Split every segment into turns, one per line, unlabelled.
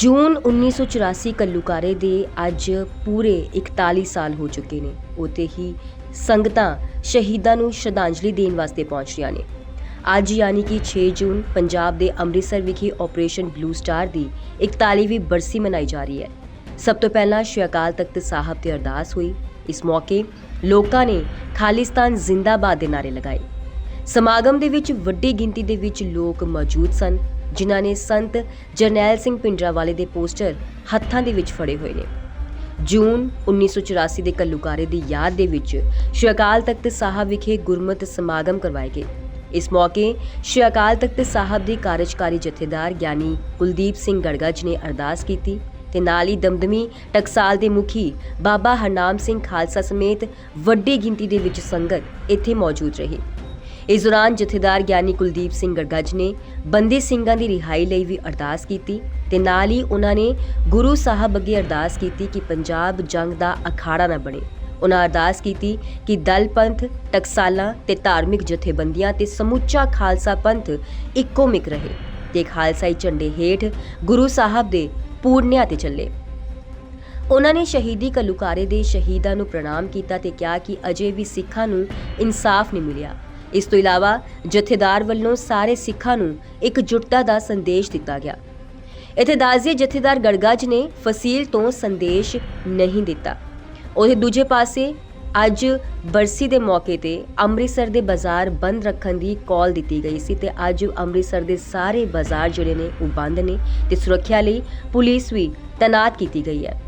ਜੂਨ 1984 ਕੱਲੂਕਾਰੇ ਦੇ ਅੱਜ ਪੂਰੇ 41 ਸਾਲ ਹੋ ਚੁੱਕੇ ਨੇ। ਉਤੇ ਹੀ ਸੰਗਤਾਂ ਸ਼ਹੀਦਾਂ ਨੂੰ ਸ਼ਰਧਾਂਜਲੀ ਦੇਣ ਵਾਸਤੇ ਪਹੁੰਚ ਰਹੀਆਂ ਨੇ। ਅੱਜ ਯਾਨੀ ਕਿ 6 ਜੂਨ ਪੰਜਾਬ ਦੇ ਅੰਮ੍ਰਿਤਸਰ ਵਿਖੇ ਆਪਰੇਸ਼ਨ ਬਲੂ ਸਟਾਰ ਦੀ 41ਵੀਂ ਬਰਸੀ ਮਨਾਈ ਜਾ ਰਹੀ ਹੈ। ਸਭ ਤੋਂ ਪਹਿਲਾਂ ਸ਼੍ਰੀ ਅਕਾਲ ਤਖਤ ਸਾਹਿਬ ਤੇ ਅਰਦਾਸ ਹੋਈ। ਇਸ ਮੌਕੇ ਲੋਕਾਂ ਨੇ ਖਾਲਿਸਤਾਨ ਜ਼ਿੰਦਾਬਾਦ ਦੇ ਨਾਰੇ ਲਗਾਏ। ਸਮਾਗਮ ਦੇ ਵਿੱਚ ਵੱਡੀ ਗਿਣਤੀ ਦੇ ਵਿੱਚ ਲੋਕ ਮੌਜੂਦ ਸਨ। ਜਿਨ੍ਹਾਂ ਨੇ ਸੰਤ ਜਰਨੈਲ ਸਿੰਘ ਪਿੰਡਰਾਵਾਲੇ ਦੇ ਪੋਸਟਰ ਹੱਥਾਂ ਦੇ ਵਿੱਚ ਫੜੇ ਹੋਏ ਨੇ। ਜੂਨ 1984 ਦੇ ਕੱਲੂਕਾਰੇ ਦੀ ਯਾਦ ਦੇ ਵਿੱਚ ਸ਼੍ਰੀ ਅਕਾਲ ਤਖਤ ਸਾਹਿਬ ਵਿਖੇ ਗੁਰਮਤਿ ਸਮਾਗਮ ਕਰਵਾਏ ਗਏ। ਇਸ ਮੌਕੇ ਸ਼੍ਰੀ ਅਕਾਲ ਤਖਤ ਸਾਹਿਬ ਦੇ ਕਾਰਜਕਾਰੀ ਜਥੇਦਾਰ ਗਿਆਨੀ ਕੁਲਦੀਪ ਸਿੰਘ ਗੜਗੜ ਨੇ ਅਰਦਾਸ ਕੀਤੀ ਤੇ ਨਾਲ ਹੀ ਦਮਦਮੀ ਟਕਸਾਲ ਦੇ ਮੁਖੀ ਬਾਬਾ ਹਰਨਾਮ ਸਿੰਘ ਖਾਲਸਾ ਸਮੇਤ ਵੱਡੀ ਗਿਣਤੀ ਦੇ ਵਿੱਚ ਸੰਗਤ ਇੱਥੇ ਮੌਜੂਦ ਰਹੀ। ਇਸ ਦੌਰਾਨ ਜਥੇਦਾਰ ਗਿਆਨੀ ਕੁਲਦੀਪ ਸਿੰਘ ਗੜਗੜ ਨੇ ਬੰਦੀ ਸਿੰਘਾਂ ਦੀ ਰਿਹਾਈ ਲਈ ਵੀ ਅਰਦਾਸ ਕੀਤੀ ਤੇ ਨਾਲ ਹੀ ਉਹਨਾਂ ਨੇ ਗੁਰੂ ਸਾਹਿਬ ਅੱਗੇ ਅਰਦਾਸ ਕੀਤੀ ਕਿ ਪੰਜਾਬ ਜੰਗ ਦਾ ਅਖਾੜਾ ਨਾ ਬਣੇ। ਉਹਨਾਂ ਅਰਦਾਸ ਕੀਤੀ ਕਿ ਦਲ ਪੰਥ ਟਕਸਾਲਾਂ ਤੇ ਧਾਰਮਿਕ ਜਥੇਬੰਦੀਆਂ ਤੇ ਸਮੁੱਚਾ ਖਾਲਸਾ ਪੰਥ ਇੱਕੋ ਮਿਕ ਰਹੇ ਤੇ ਖਾਲਸਾਈ ਝੰਡੇ ਹੇਠ ਗੁਰੂ ਸਾਹਿਬ ਦੇ ਪੂਰਨਿਆਂ ਤੇ ਚੱਲੇ। ਉਹਨਾਂ ਨੇ ਸ਼ਹੀਦੀ ਕਲੂਕਾਰੇ ਦੇ ਸ਼ਹੀਦਾਂ ਨੂੰ ਪ੍ਰਣਾਮ ਕੀਤਾ ਤੇ ਕਿਹਾ ਕਿ ਅਜੇ ਵੀ ਸਿੱਖਾਂ ਨੂੰ ਇਨਸਾਫ ਨਹੀਂ ਮਿਲਿਆ। ਇਸ ਤੋਂ ਇਲਾਵਾ ਜਥੇਦਾਰ ਵੱਲੋਂ ਸਾਰੇ ਸਿੱਖਾਂ ਨੂੰ ਇਕਜੁੱਟਤਾ ਦਾ ਸੰਦੇਸ਼ ਦਿੱਤਾ ਗਿਆ। ਇੱਥੇ ਦਾਜ਼ੀ ਜਥੇਦਾਰ ਗੜਗਾਜ ਨੇ ਫਸੀਲ ਤੋਂ ਸੰਦੇਸ਼ ਨਹੀਂ ਦਿੱਤਾ। ਉਹਦੇ ਦੂਜੇ ਪਾਸੇ ਅੱਜ ਬਰਸੀ ਦੇ ਮੌਕੇ ਤੇ ਅੰਮ੍ਰਿਤਸਰ ਦੇ ਬਾਜ਼ਾਰ ਬੰਦ ਰੱਖਣ ਦੀ ਕਾਲ ਦਿੱਤੀ ਗਈ ਸੀ ਤੇ ਅੱਜ ਅੰਮ੍ਰਿਤਸਰ ਦੇ ਸਾਰੇ ਬਾਜ਼ਾਰ ਜਿਹੜੇ ਨੇ ਉਹ ਬੰਦ ਨੇ ਤੇ ਸੁਰੱਖਿਆ ਲਈ ਪੁਲਿਸ ਵੀ ਤੈਨਾਤ ਕੀਤੀ ਗਈ ਹੈ।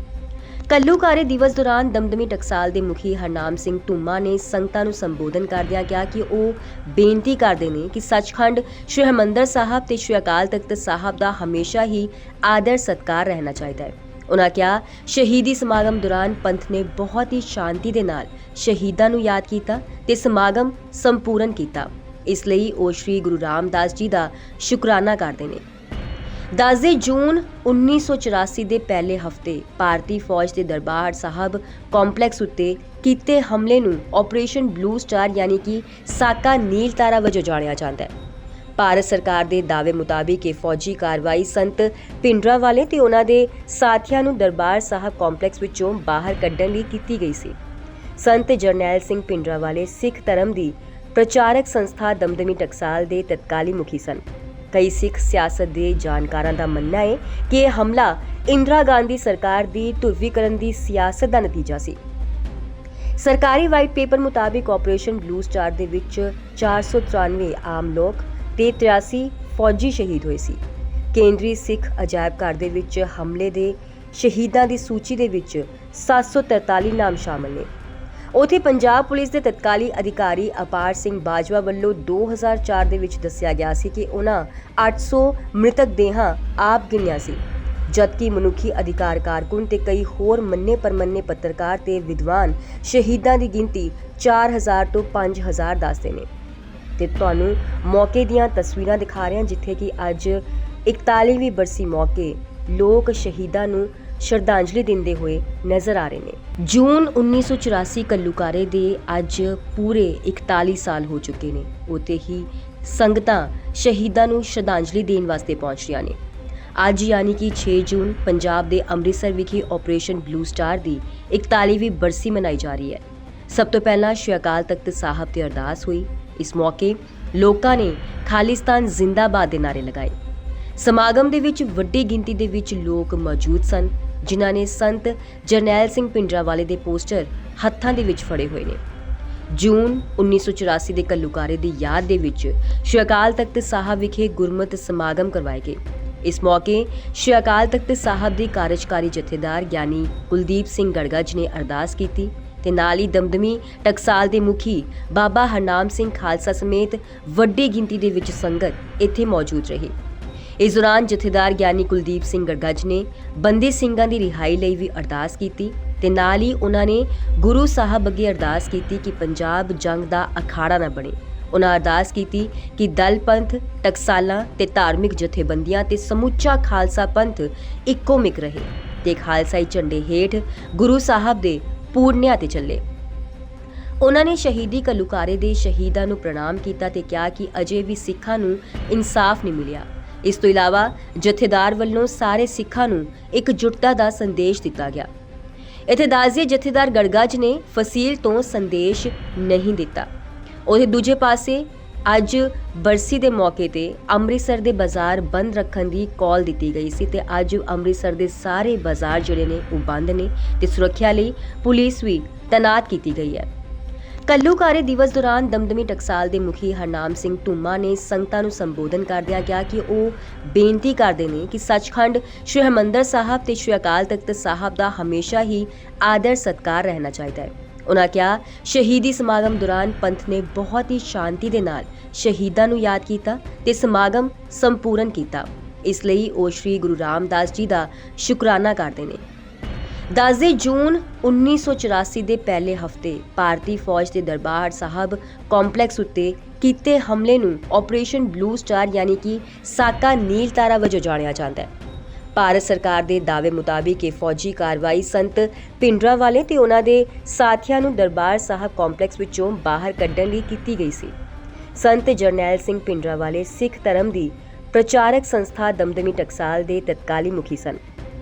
ਕੱਲੂਕਾਰੇ ਦਿਵਸ ਦੌਰਾਨ ਦਮਦਮੀ ਟਕਸਾਲ ਦੇ ਮੁਖੀ ਹਰਨਾਮ ਸਿੰਘ ਧੂਮਾ ਨੇ ਸੰਗਤਾਂ ਨੂੰ ਸੰਬੋਧਨ ਕਰਦਿਆਂ ਕਿਹਾ ਕਿ ਉਹ ਬੇਨਤੀ ਕਰਦੇ ਨੇ ਕਿ ਸੱਚਖੰਡ ਸ਼੍ਰੀ ਹਰਿਮੰਦਰ ਸਾਹਿਬ ਤੇ ਸ਼੍ਰੀ ਅਕਾਲ ਤਖਤ ਸਾਹਿਬ ਦਾ ਹਮੇਸ਼ਾ ਹੀ ਆਦਰ ਸਤਕਾਰ ਰਹਿਣਾ ਚਾਹੀਦਾ ਹੈ। ਉਨ੍ਹਾਂ ਕਿਹਾ, ਸ਼ਹੀਦੀ ਸਮਾਗਮ ਦੌਰਾਨ ਪੰਥ ਨੇ ਬਹੁਤ ਹੀ ਸ਼ਾਂਤੀ ਦੇ ਨਾਲ ਸ਼ਹੀਦਾਂ ਨੂੰ ਯਾਦ ਕੀਤਾ ਤੇ ਸਮਾਗਮ ਸੰਪੂਰਨ ਕੀਤਾ। ਇਸ ਲਈ ਉਹ ਸ਼੍ਰੀ ਗੁਰੂ ਰਾਮਦਾਸ ਜੀ ਦਾ ਸ਼ੁਕਰਾਨਾ ਕਰਦੇ ਨੇ। 10 ਜੂਨ 1984 ਦੇ ਪਹਿਲੇ ਹਫ਼ਤੇ, ਭਾਰਤੀ ਫੌਜ ਦੇ ਦਰਬਾਰ ਸਾਹਿਬ ਕੰਪਲੈਕਸ ਉੱਤੇ ਕੀਤੇ ਹਮਲੇ ਨੂੰ ਆਪਰੇਸ਼ਨ ਬਲੂ ਸਟਾਰ ਯਾਨੀ ਕਿ ਸਾਕਾ ਨੀਲ ਤਾਰਾ ਵਜੋਂ ਜਾਣਿਆ ਜਾਂਦਾ ਹੈ। ਭਾਰਤ ਸਰਕਾਰ ਦੇ ਦਾਅਵੇ ਮੁਤਾਬਿਕ ਇਹ ਫੌਜੀ ਕਾਰਵਾਈ ਸੰਤ ਪਿੰਡਰਾਵਾਲੇ ਤੇ ਉਹਨਾਂ ਦੇ ਸਾਥੀਆਂ ਨੂੰ ਦਰਬਾਰ ਸਾਹਿਬ ਕੰਪਲੈਕਸ ਵਿੱਚੋਂ ਬਾਹਰ ਕੱਢਣ ਲਈ ਕੀਤੀ ਗਈ ਸੀ। ਸੰਤ ਜਰਨੈਲ ਸਿੰਘ ਪਿੰਡਰਾਵਾਲੇ ਸਿੱਖ ਧਰਮ ਦੀ ਪ੍ਰਚਾਰਕ ਸੰਸਥਾ ਦਮਦਮੀ ਟਕਸਾਲ ਦੇ ਤਤਕਾਲੀ ਮੁਖੀ ਸਨ। ਕਈ ਸਿੱਖ ਸਿਆਸਤ ਦੇ ਜਾਣਕਾਰਾਂ ਦਾ ਮੰਨਣਾ ਹੈ ਕਿ ਇਹ ਹਮਲਾ ਇੰਦਰਾ ਗਾਂਧੀ ਸਰਕਾਰ ਦੀ ਧੁਰਵੀਕਰਨ ਦੀ ਸਿਆਸਤ ਦਾ ਨਤੀਜਾ ਸੀ। ਸਰਕਾਰੀ ਵਾਈਟ ਪੇਪਰ ਮੁਤਾਬਿਕ ਆਪਰੇਸ਼ਨ ਬਲੂ ਸਟਾਰ ਦੇ ਵਿੱਚ 493 ਆਮ ਲੋਕ ਤੇ 83 ਫੌਜੀ ਸ਼ਹੀਦ ਹੋਏ ਸੀ। ਕੇਂਦਰੀ ਸਿੱਖ ਅਜਾਇਬ ਘਰ ਦੇ ਵਿੱਚ ਹਮਲੇ ਦੇ ਸ਼ਹੀਦਾਂ ਦੀ ਸੂਚੀ ਦੇ ਵਿੱਚ 743 ਨਾਮ ਸ਼ਾਮਲ ਨੇ। ਉਥੇ ਪੰਜਾਬ ਪੁਲਿਸ ਦੇ ਤਤਕਾਲੀ ਅਧਿਕਾਰੀ ਅਪਾਰ ਸਿੰਘ ਬਾਜਵਾ ਵੱਲੋਂ 2004 ਦੇ ਵਿੱਚ ਦੱਸਿਆ ਗਿਆ ਸੀ ਕਿ ਉਹਨਾਂ 800 ਮ੍ਰਿਤਕ ਦੇਹਾਂ ਆਪ ਗਿਣਿਆ ਸੀ, ਜਦਕਿ ਮਨੁੱਖੀ ਅਧਿਕਾਰ ਕਾਰਕੁਨ ਤੇ ਕਈ ਹੋਰ ਮੰਨੇ ਪਰਮੰਨੇ ਪੱਤਰਕਾਰ ਤੇ ਵਿਦਵਾਨ ਸ਼ਹੀਦਾਂ ਦੀ ਗਿਣਤੀ 4000 ਤੋਂ 5000 ਦੱਸਦੇ ਨੇ। ਤੇ ਤੁਹਾਨੂੰ ਮੌਕੇ ਦੀਆਂ ਤਸਵੀਰਾਂ ਦਿਖਾ ਰਹੇ ਹਾਂ, ਜਿੱਥੇ ਕਿ ਅੱਜ 41ਵੀਂ ਬਰਸੀ ਮੌਕੇ ਲੋਕ ਸ਼ਹੀਦਾਂ ਨੂੰ ਸ਼ਰਧਾਂਜਲੀ ਦਿੰਦੇ ਹੋਏ ਨਜ਼ਰ ਆ ਰਹੇ ਨੇ। ਜੂਨ 1984 ਕੱਲੂਕਾਰੇ ਦੇ ਅੱਜ ਪੂਰੇ 41 ਸਾਲ ਹੋ ਚੁੱਕੇ ਨੇ। ਉਤੇ ਹੀ ਸੰਗਤਾਂ ਸ਼ਹੀਦਾਂ ਨੂੰ ਸ਼ਰਧਾਂਜਲੀ ਦੇਣ ਵਾਸਤੇ ਪਹੁੰਚ ਰਹੀਆਂ ਨੇ। ਅੱਜ ਯਾਨੀ ਕਿ 6 ਜੂਨ ਪੰਜਾਬ ਦੇ ਅੰਮ੍ਰਿਤਸਰ ਵਿਖੇ ਆਪਰੇਸ਼ਨ ਬਲੂ ਸਟਾਰ ਦੀ 41ਵੀਂ ਬਰਸੀ ਮਨਾਈ ਜਾ ਰਹੀ ਹੈ। ਸਭ ਤੋਂ ਪਹਿਲਾਂ ਸ਼੍ਰੀ ਅਕਾਲ ਤਖਤ ਸਾਹਿਬ ਤੇ ਅਰਦਾਸ ਹੋਈ। ਇਸ ਮੌਕੇ ਲੋਕਾਂ ਨੇ ਖਾਲਿਸਤਾਨ ਜ਼ਿੰਦਾਬਾਦ ਦੇ ਨਾਰੇ ਲਗਾਏ। ਸਮਾਗਮ ਦੇ ਵਿੱਚ ਵੱਡੀ ਗਿਣਤੀ ਦੇ ਵਿੱਚ ਲੋਕ ਮੌਜੂਦ ਸਨ। ਜਿਨ੍ਹਾਂ ਨੇ ਸੰਤ ਜਰਨੈਲ ਸਿੰਘ ਪਿੰਡਰਾਵਾਲੇ ਦੇ ਪੋਸਟਰ ਹੱਥਾਂ ਦੇ ਵਿੱਚ ਫੜੇ ਹੋਏ ਨੇ। ਜੂਨ 1984 ਦੇ ਕੱਲੂਕਾਰੇ ਦੀ ਯਾਦ ਦੇ ਵਿੱਚ ਸ਼੍ਰੀ ਅਕਾਲ ਤਖਤ ਸਾਹਿਬ ਵਿਖੇ ਗੁਰਮਤਿ ਸਮਾਗਮ ਕਰਵਾਏ ਗਏ। ਇਸ ਮੌਕੇ ਸ਼੍ਰੀ ਅਕਾਲ ਤਖਤ ਸਾਹਿਬ ਦੇ ਕਾਰਜਕਾਰੀ ਜਥੇਦਾਰ ਗਿਆਨੀ ਕੁਲਦੀਪ ਸਿੰਘ ਗੜਗੜ ਨੇ ਅਰਦਾਸ ਕੀਤੀ ਤੇ ਨਾਲ ਹੀ ਦਮਦਮੀ ਟਕਸਾਲ ਦੇ ਮੁਖੀ ਬਾਬਾ ਹਰਨਾਮ ਸਿੰਘ ਖਾਲਸਾ ਸਮੇਤ ਵੱਡੀ ਗਿਣਤੀ ਦੇ ਵਿੱਚ ਸੰਗਤ ਇੱਥੇ ਮੌਜੂਦ ਰਹੀ। ਇਸ ਦੌਰਾਨ ਜਥੇਦਾਰ ਗਿਆਨੀ ਕੁਲਦੀਪ ਸਿੰਘ ਗੜਗੜ ਨੇ ਬੰਦੀ ਸਿੰਘਾਂ ਦੀ ਰਿਹਾਈ ਲਈ ਵੀ ਅਰਦਾਸ ਕੀਤੀ ਤੇ ਨਾਲ ਹੀ ਉਹਨਾਂ ਨੇ ਗੁਰੂ ਸਾਹਿਬ ਅੱਗੇ ਅਰਦਾਸ ਕੀਤੀ ਕਿ ਪੰਜਾਬ ਜੰਗ ਦਾ ਅਖਾੜਾ ਨਾ ਬਣੇ। ਉਹਨਾਂ ਅਰਦਾਸ ਕੀਤੀ ਕਿ ਦਲ ਪੰਥ ਟਕਸਾਲਾਂ ਤੇ ਧਾਰਮਿਕ ਜਥੇਬੰਦੀਆਂ ਤੇ ਸਮੁੱਚਾ ਖਾਲਸਾ ਪੰਥ ਇੱਕੋ ਮਿਕ ਰਹੇ ਤੇ ਖਾਲਸਾਈ ਝੰਡੇ ਹੇਠ ਗੁਰੂ ਸਾਹਿਬ ਦੇ ਪੂਰਨਿਆਂ ਤੇ ਚੱਲੇ। ਉਹਨਾਂ ਨੇ ਸ਼ਹੀਦੀ ਕਲੂਕਾਰੇ ਦੇ ਸ਼ਹੀਦਾਂ ਨੂੰ ਪ੍ਰਣਾਮ ਕੀਤਾ ਤੇ ਕਿਹਾ ਕਿ ਅਜੇ ਵੀ ਸਿੱਖਾਂ ਨੂੰ ਇਨਸਾਫ ਨਹੀਂ ਮਿਲਿਆ। ਇਸ ਤੋਂ ਇਲਾਵਾ ਜਥੇਦਾਰ ਵੱਲੋਂ ਸਾਰੇ ਸਿੱਖਾਂ ਨੂੰ ਇਕਜੁੱਟਤਾ ਦਾ ਸੰਦੇਸ਼ ਦਿੱਤਾ ਗਿਆ। ਇੱਥੇ ਦਾਜ਼ੀ ਜਥੇਦਾਰ ਗੜਗਾਜ ਨੇ ਫਸੀਲ ਤੋਂ ਸੰਦੇਸ਼ ਨਹੀਂ ਦਿੱਤਾ। ਉਹਦੇ ਦੂਜੇ ਪਾਸੇ ਅੱਜ ਬਰਸੀ ਦੇ ਮੌਕੇ ਤੇ ਅੰਮ੍ਰਿਤਸਰ ਦੇ ਬਾਜ਼ਾਰ ਬੰਦ ਰੱਖਣ ਦੀ ਕਾਲ ਦਿੱਤੀ ਗਈ ਸੀ ਤੇ ਅੱਜ ਅੰਮ੍ਰਿਤਸਰ ਦੇ ਸਾਰੇ ਬਾਜ਼ਾਰ ਜਿਹੜੇ ਨੇ ਉਹ ਬੰਦ ਨੇ ਤੇ ਸੁਰੱਖਿਆ ਲਈ ਪੁਲਿਸ ਵੀ ਤੈਨਾਤ ਕੀਤੀ ਗਈ ਹੈ। ਕੱਲੂਕਾਰੇ ਦਿਵਸ ਦੌਰਾਨ ਦਮਦਮੀ ਟਕਸਾਲ ਦੇ ਮੁਖੀ ਹਰਨਾਮ ਸਿੰਘ ਟੁੰਮਾ ਨੇ ਸੰਗਤਾਂ ਨੂੰ ਸੰਬੋਧਨ ਕਰਦਿਆਂ ਕਿਹਾ ਕਿ ਉਹ ਬੇਨਤੀ ਕਰਦੇ ਨੇ ਕਿ ਸੱਚਖੰਡ ਸ਼੍ਰੀ ਹਰਿਮੰਦਰ ਸਾਹਿਬ ਤੇ ਸ਼੍ਰੀ ਅਕਾਲ ਤਖਤ ਸਾਹਿਬ ਦਾ ਹਮੇਸ਼ਾ ਹੀ ਆਦਰ ਸਤਕਾਰ ਰਹਿਣਾ ਚਾਹੀਦਾ ਹੈ। ਉਨ੍ਹਾਂ ਕਿਹਾ, ਸ਼ਹੀਦੀ ਸਮਾਗਮ ਦੌਰਾਨ ਪੰਥ ਨੇ ਬਹੁਤ ਹੀ ਸ਼ਾਂਤੀ ਦੇ ਨਾਲ ਸ਼ਹੀਦਾਂ ਨੂੰ ਯਾਦ ਕੀਤਾ ਤੇ ਸਮਾਗਮ ਸੰਪੂਰਨ ਕੀਤਾ। ਇਸ ਲਈ ਉਹ ਸ਼੍ਰੀ ਗੁਰੂ ਰਾਮਦਾਸ ਜੀ ਦਾ ਸ਼ੁਕਰਾਨਾ ਕਰਦੇ ਨੇ। 10 ਜੂਨ 1984 ਦੇ ਪਹਿਲੇ ਹਫ਼ਤੇ, ਭਾਰਤੀ ਫੌਜ ਦੇ ਦਰਬਾਰ ਸਾਹਿਬ ਕੰਪਲੈਕਸ ਉੱਤੇ ਕੀਤੇ ਹਮਲੇ ਨੂੰ ਆਪਰੇਸ਼ਨ ਬਲੂ ਸਟਾਰ ਯਾਨੀ ਕਿ ਸਾਕਾ ਨੀਲ ਤਾਰਾ ਵਜੋਂ ਜਾਣਿਆ ਜਾਂਦਾ ਹੈ। ਭਾਰਤ ਸਰਕਾਰ ਦੇ ਦਾਅਵੇ ਮੁਤਾਬਿਕ ਇਹ ਫੌਜੀ ਕਾਰਵਾਈ ਸੰਤ ਪਿੰਡਰਾ ਵਾਲੇ ਤੇ ਉਹਨਾਂ ਦੇ ਸਾਥੀਆਂ ਨੂੰ ਦਰਬਾਰ ਸਾਹਿਬ ਕੰਪਲੈਕਸ ਵਿੱਚੋਂ ਬਾਹਰ ਕੱਢਣ ਲਈ ਕੀਤੀ ਗਈ ਸੀ। ਸੰਤ ਜਰਨੈਲ ਸਿੰਘ ਪਿੰਡਰਾ ਵਾਲੇ ਸਿੱਖ ਧਰਮ ਦੀ ਪ੍ਰਚਾਰਕ ਸੰਸਥਾ ਦਮਦਮੀ ਟਕਸਾਲ ਦੇ ਤਤਕਾਲੀ ਮੁਖੀ ਸਨ।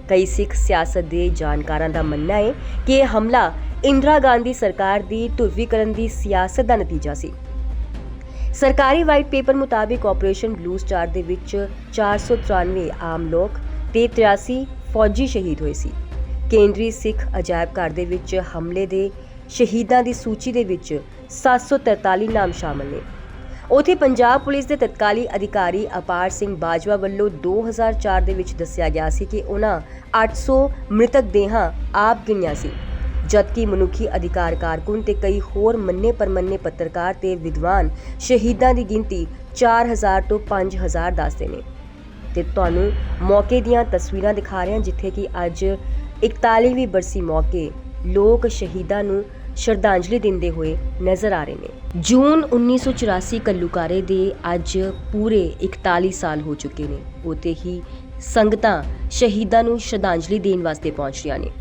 ਕਈ ਸਿੱਖ ਸਿਆਸਤ ਦੇ ਜਾਣਕਾਰਾਂ ਦਾ ਮੰਨਣਾ ਹੈ ਕਿ ਇਹ ਹਮਲਾ ਇੰਦਰਾ ਗਾਂਧੀ ਸਰਕਾਰ ਦੀ ਧੁਰਵੀਕਰਨ ਦੀ ਸਿਆਸਤ ਦਾ ਨਤੀਜਾ ਸੀ। ਸਰਕਾਰੀ ਵਾਈਟ ਪੇਪਰ ਮੁਤਾਬਿਕ ਆਪਰੇਸ਼ਨ ਬਲੂ ਸਟਾਰ ਦੇ ਵਿੱਚ 493 ਆਮ ਲੋਕ ਤੇ 83 ਫੌਜੀ ਸ਼ਹੀਦ ਹੋਏ ਸੀ। ਕੇਂਦਰੀ ਸਿੱਖ ਅਜਾਇਬ ਘਰ ਦੇ ਵਿੱਚ ਹਮਲੇ ਦੇ ਸ਼ਹੀਦਾਂ ਦੀ ਸੂਚੀ ਦੇ ਵਿੱਚ 743 ਨਾਮ ਸ਼ਾਮਲ ਨੇ। ਉਥੇ ਪੰਜਾਬ ਪੁਲਿਸ ਦੇ ਤਤਕਾਲੀ ਅਧਿਕਾਰੀ ਅਪਾਰ ਸਿੰਘ ਬਾਜਵਾ ਵੱਲੋਂ 2004 ਦੇ ਵਿੱਚ ਦੱਸਿਆ ਗਿਆ ਸੀ ਕਿ ਉਹਨਾਂ 800 ਮ੍ਰਿਤਕ ਦੇਹਾਂ ਆਪ ਗਿਣੀਆਂ ਸੀ, ਜਦਕਿ ਮਨੁੱਖੀ ਅਧਿਕਾਰ ਕਾਰਕੁਨ ਤੇ ਕਈ ਹੋਰ ਮੰਨੇ ਪਰਮੰਨੇ ਪੱਤਰਕਾਰ ਤੇ ਵਿਦਵਾਨ ਸ਼ਹੀਦਾਂ ਦੀ ਗਿਣਤੀ 4000 ਤੋਂ 5000 ਦੱਸਦੇ ਨੇ। ਤੇ ਤੁਹਾਨੂੰ ਮੌਕੇ ਦੀਆਂ ਤਸਵੀਰਾਂ ਦਿਖਾ ਰਹੇ ਹਾਂ, ਜਿੱਥੇ ਕਿ ਅੱਜ 41ਵੀਂ ਬਰਸੀ ਮੌਕੇ ਲੋਕ ਸ਼ਹੀਦਾਂ ਨੂੰ ਸ਼ਰਧਾਂਜਲੀ ਦਿੰਦੇ ਹੋਏ ਨਜ਼ਰ ਆ ਰਹੇ ਨੇ। ਜੂਨ 1984 ਕੱਲੂਕਾਰੇ ਦੇ ਅੱਜ ਪੂਰੇ 41 ਸਾਲ ਹੋ ਚੁੱਕੇ ਨੇ। ਉਤੇ ਹੀ ਸੰਗਤਾਂ ਸ਼ਹੀਦਾਂ ਨੂੰ ਸ਼ਰਧਾਂਜਲੀ ਦੇਣ ਵਾਸਤੇ ਪਹੁੰਚ ਰਹੀਆਂ ਨੇ।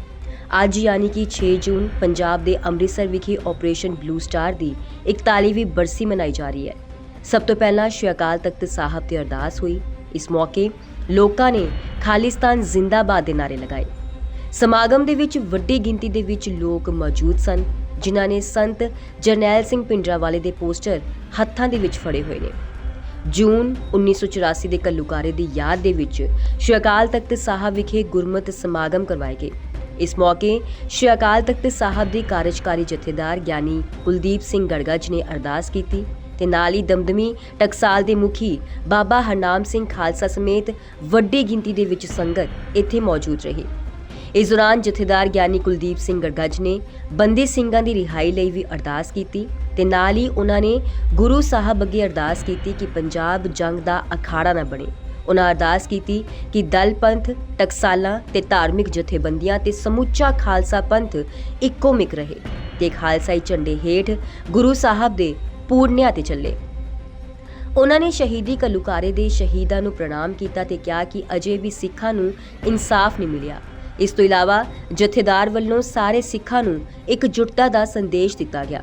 ਅੱਜ ਯਾਨੀ ਕਿ 6 ਜੂਨ ਪੰਜਾਬ ਦੇ ਅੰਮ੍ਰਿਤਸਰ ਵਿਖੇ ਆਪਰੇਸ਼ਨ ਬਲੂ ਸਟਾਰ ਦੀ 41ਵੀਂ ਬਰਸੀ ਮਨਾਈ ਜਾ ਰਹੀ ਹੈ। ਸਭ ਤੋਂ ਪਹਿਲਾਂ ਸ਼੍ਰੀ ਅਕਾਲ ਤਖਤ ਸਾਹਿਬ ਤੇ ਅਰਦਾਸ ਹੋਈ। ਇਸ ਮੌਕੇ ਲੋਕਾਂ ਨੇ ਖਾਲਿਸਤਾਨ ਜ਼ਿੰਦਾਬਾਦ ਦੇ ਨਾਰੇ ਲਗਾਏ। ਸਮਾਗਮ ਦੇ ਵਿੱਚ ਵੱਡੀ ਗਿਣਤੀ ਦੇ ਵਿੱਚ ਲੋਕ ਮੌਜੂਦ ਸਨ। ਜਿਨ੍ਹਾਂ ਨੇ ਸੰਤ ਜਰਨੈਲ ਸਿੰਘ ਪਿੰਡਰਾਵਾਲੇ ਦੇ ਪੋਸਟਰ ਹੱਥਾਂ ਦੇ ਵਿੱਚ ਫੜੇ ਹੋਏ ਨੇ। ਜੂਨ 1984 ਦੇ ਕੱਲੂਕਾਰੇ ਦੀ ਯਾਦ ਦੇ ਵਿੱਚ ਸ਼੍ਰੀ ਅਕਾਲ ਤਖਤ ਸਾਹਿਬ ਵਿਖੇ ਗੁਰਮਤਿ ਸਮਾਗਮ ਕਰਵਾਏ ਗਏ। ਇਸ ਮੌਕੇ ਸ਼੍ਰੀ ਅਕਾਲ ਤਖਤ ਸਾਹਿਬ ਦੀ ਕਾਰਜਕਾਰੀ ਜਥੇਦਾਰ ਗਿਆਨੀ ਕੁਲਦੀਪ ਸਿੰਘ ਗੜਗਾ ਜੀ ਨੇ ਅਰਦਾਸ ਕੀਤੀ ਤੇ ਨਾਲ ਹੀ ਦਮਦਮੀ ਟਕਸਾਲ ਦੇ ਮੁਖੀ ਬਾਬਾ ਹਰਨਾਮ ਸਿੰਘ ਖਾਲਸਾ ਸਮੇਤ ਵੱਡੀ ਗਿਣਤੀ ਦੇ ਵਿੱਚ ਸੰਗਤ ਇੱਥੇ ਮੌਜੂਦ ਰਹੀ। ਇਸ ਦੌਰਾਨ ਜਥੇਦਾਰ ਗਿਆਨੀ ਕੁਲਦੀਪ ਸਿੰਘ ਗੜਗੜ ਨੇ ਬੰਦੀ ਸਿੰਘਾਂ ਦੀ ਰਿਹਾਈ ਲਈ ਵੀ ਅਰਦਾਸ ਕੀਤੀ ਤੇ ਨਾਲ ਹੀ ਉਹਨਾਂ ਨੇ ਗੁਰੂ ਸਾਹਿਬ ਅੱਗੇ ਅਰਦਾਸ ਕੀਤੀ ਕਿ ਪੰਜਾਬ ਜੰਗ ਦਾ ਅਖਾੜਾ ਨਾ ਬਣੇ। ਉਹਨਾਂ ਅਰਦਾਸ ਕੀਤੀ ਕਿ ਦਲ ਪੰਥ ਟਕਸਾਲਾਂ ਤੇ ਧਾਰਮਿਕ ਜਥੇਬੰਦੀਆਂ ਤੇ ਸਮੁੱਚਾ ਖਾਲਸਾ ਪੰਥ ਇੱਕੋ ਮਿਕ ਰਹੇ ਤੇ ਖਾਲਸਾਈ ਝੰਡੇ ਹੇਠ ਗੁਰੂ ਸਾਹਿਬ ਦੇ ਪੂਰਨਿਆਂ ਤੇ ਚੱਲੇ। ਉਹਨਾਂ ਨੇ ਸ਼ਹੀਦੀ ਕਲੂਕਾਰੇ ਦੇ ਸ਼ਹੀਦਾਂ ਨੂੰ ਪ੍ਰਣਾਮ ਕੀਤਾ ਤੇ ਕਿਹਾ ਕਿ ਅਜੇ ਵੀ ਸਿੱਖਾਂ ਨੂੰ ਇਨਸਾਫ ਨਹੀਂ ਮਿਲਿਆ। ਇਸ ਤੋਂ ਇਲਾਵਾ ਜਥੇਦਾਰ ਵੱਲੋਂ ਸਾਰੇ ਸਿੱਖਾਂ ਨੂੰ ਇਕਜੁੱਟਤਾ ਦਾ ਸੰਦੇਸ਼ ਦਿੱਤਾ ਗਿਆ।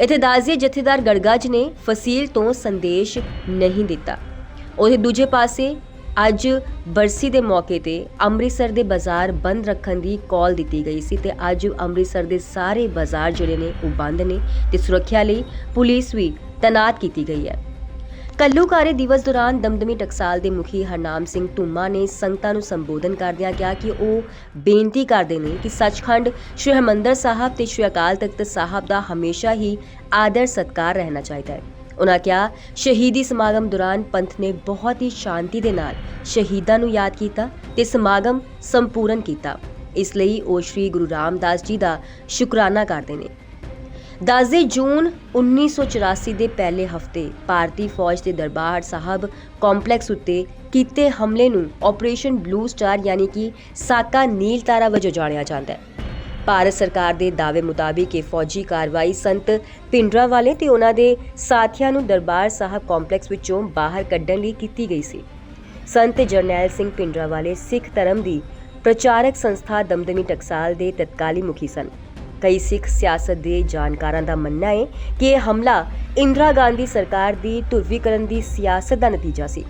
ਇੱਥੇ ਦਾਜ਼ੀ ਜਥੇਦਾਰ ਗੜਗਾਜ ਨੇ ਫਸੀਲ ਤੋਂ ਸੰਦੇਸ਼ ਨਹੀਂ ਦਿੱਤਾ। ਉਹਦੇ ਦੂਜੇ ਪਾਸੇ ਅੱਜ ਬਰਸੀ ਦੇ ਮੌਕੇ ਤੇ ਅੰਮ੍ਰਿਤਸਰ ਦੇ ਬਾਜ਼ਾਰ ਬੰਦ ਰੱਖਣ ਦੀ ਕਾਲ ਦਿੱਤੀ ਗਈ ਸੀ ਤੇ ਅੱਜ ਅੰਮ੍ਰਿਤਸਰ ਦੇ ਸਾਰੇ ਬਾਜ਼ਾਰ ਜਿਹੜੇ ਨੇ ਉਹ ਬੰਦ ਨੇ ਤੇ ਸੁਰੱਖਿਆ ਲਈ ਪੁਲਿਸ ਵੀ ਤੈਨਾਤ ਕੀਤੀ ਗਈ ਹੈ। ਕੱਲੂਕਾਰੇ ਦਿਵਸ ਦੌਰਾਨ ਦਮਦਮੀ ਟਕਸਾਲ ਦੇ ਮੁਖੀ ਹਰਨਾਮ ਸਿੰਘ ਟੁੰਮਾ ਨੇ ਸੰਗਤਾਂ ਨੂੰ ਸੰਬੋਧਨ ਕਰਦਿਆਂ ਕਿਹਾ ਕਿ ਉਹ ਬੇਨਤੀ ਕਰਦੇ ਨੇ ਕਿ ਸੱਚਖੰਡ ਸ਼੍ਰੀ ਹਰਿਮੰਦਰ ਸਾਹਿਬ ਤੇ ਸ਼੍ਰੀ ਅਕਾਲ ਤਖਤ ਸਾਹਿਬ ਦਾ ਹਮੇਸ਼ਾ ਹੀ ਆਦਰ ਸਤਕਾਰ ਰਹਿਣਾ ਚਾਹੀਦਾ ਹੈ। ਉਹਨਾਂ ਕਿਹਾ, ਸ਼ਹੀਦੀ ਸਮਾਗਮ ਦੌਰਾਨ ਪੰਥ ਨੇ ਬਹੁਤ ਹੀ ਸ਼ਾਂਤੀ ਦੇ ਨਾਲ ਸ਼ਹੀਦਾਂ ਨੂੰ ਯਾਦ ਕੀਤਾ ਤੇ ਸਮਾਗਮ ਸੰਪੂਰਨ ਕੀਤਾ। ਇਸ ਲਈ ਉਹ ਸ਼੍ਰੀ ਗੁਰੂ ਰਾਮਦਾਸ ਜੀ ਦਾ ਸ਼ੁਕਰਾਨਾ ਕਰਦੇ ਨੇ। 10 ਜੂਨ 1984 ਦੇ ਪਹਿਲੇ ਹਫ਼ਤੇ, ਭਾਰਤੀ ਫੌਜ ਦੇ ਦਰਬਾਰ ਸਾਹਿਬ ਕੰਪਲੈਕਸ ਉੱਤੇ ਕੀਤੇ ਹਮਲੇ ਨੂੰ ਆਪਰੇਸ਼ਨ ਬਲੂ ਸਟਾਰ ਯਾਨੀ ਕਿ ਸਾਕਾ ਨੀਲ ਤਾਰਾ ਵਜੋਂ ਜਾਣਿਆ ਜਾਂਦਾ ਹੈ। ਭਾਰਤ ਸਰਕਾਰ ਦੇ ਦਾਅਵੇ ਮੁਤਾਬਿਕ ਇਹ ਫੌਜੀ ਕਾਰਵਾਈ ਸੰਤ ਪਿੰਡਰਾ ਵਾਲੇ ਤੇ ਉਹਨਾਂ ਦੇ ਸਾਥੀਆਂ ਨੂੰ ਦਰਬਾਰ ਸਾਹਿਬ ਕੰਪਲੈਕਸ ਵਿੱਚੋਂ ਬਾਹਰ ਕੱਢਣ ਲਈ ਕੀਤੀ ਗਈ ਸੀ। ਸੰਤ ਜਰਨੈਲ ਸਿੰਘ ਪਿੰਡਰਾ ਵਾਲੇ ਸਿੱਖ ਧਰਮ ਦੀ ਪ੍ਰਚਾਰਕ ਸੰਸਥਾ ਦਮਦਮੀ ਟਕਸਾਲ ਦੇ ਤਤਕਾਲੀ ਮੁਖੀ ਸਨ। ਕਈ ਸਿੱਖ ਸਿਆਸਤ ਦੇ ਜਾਣਕਾਰਾਂ ਦਾ ਮੰਨਣਾ ਹੈ ਕਿ ਇਹ ਹਮਲਾ ਇੰਦਰਾ ਗਾਂਧੀ ਸਰਕਾਰ ਦੀ ਧੁਰਵੀਕਰਨ ਦੀ ਸਿਆਸਤ ਦਾ ਨਤੀਜਾ ਸੀ।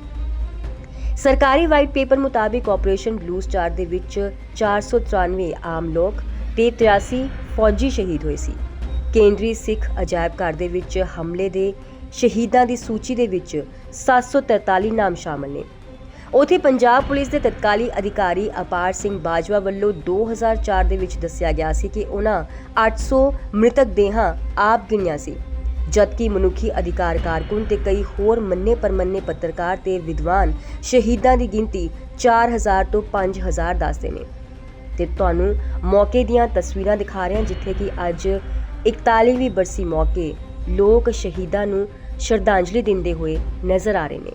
ਸਰਕਾਰੀ ਵਾਈਟ ਪੇਪਰ ਮੁਤਾਬਿਕ ਆਪਰੇਸ਼ਨ ਬਲੂ ਸਟਾਰ ਦੇ ਵਿੱਚ 493 ਆਮ ਲੋਕ ਤੇ 83 ਫੌਜੀ ਸ਼ਹੀਦ ਹੋਏ ਸੀ। ਕੇਂਦਰੀ ਸਿੱਖ ਅਜਾਇਬ ਘਰ ਦੇ ਵਿੱਚ ਹਮਲੇ ਦੇ ਸ਼ਹੀਦਾਂ ਦੀ ਸੂਚੀ ਦੇ ਵਿੱਚ 743 ਨਾਮ ਸ਼ਾਮਲ ਨੇ। ਉਥੇ ਪੰਜਾਬ ਪੁਲਿਸ ਦੇ ਤਤਕਾਲੀ ਅਧਿਕਾਰੀ ਅਪਾਰ ਸਿੰਘ ਬਾਜਵਾ ਵੱਲੋਂ 2004 ਦੇ ਵਿੱਚ ਦੱਸਿਆ ਗਿਆ ਸੀ ਕਿ ਉਹਨਾਂ 800 ਮ੍ਰਿਤਕ ਦੇਹਾਂ ਆਪ ਗਿਣੀਆਂ ਸੀ, ਜਦਕਿ ਮਨੁੱਖੀ ਅਧਿਕਾਰ ਕਾਰਕੁਨ ਤੇ ਕਈ ਹੋਰ ਮੰਨੇ ਪਰਮੰਨੇ ਪੱਤਰਕਾਰ ਤੇ ਵਿਦਵਾਨ ਸ਼ਹੀਦਾਂ ਦੀ ਗਿਣਤੀ 4000 ਤੋਂ 5000 ਦੱਸਦੇ ਨੇ। ਤੇ ਤੁਹਾਨੂੰ ਮੌਕੇ ਦੀਆਂ ਤਸਵੀਰਾਂ ਦਿਖਾ ਰਹੇ ਹਾਂ, ਜਿੱਥੇ ਕਿ ਅੱਜ 41ਵੀਂ ਬਰਸੀ ਮੌਕੇ ਲੋਕ ਸ਼ਹੀਦਾਂ ਨੂੰ ਸ਼ਰਧਾਂਜਲੀ ਦਿੰਦੇ ਹੋਏ ਨਜ਼ਰ ਆ ਰਹੇ ਨੇ।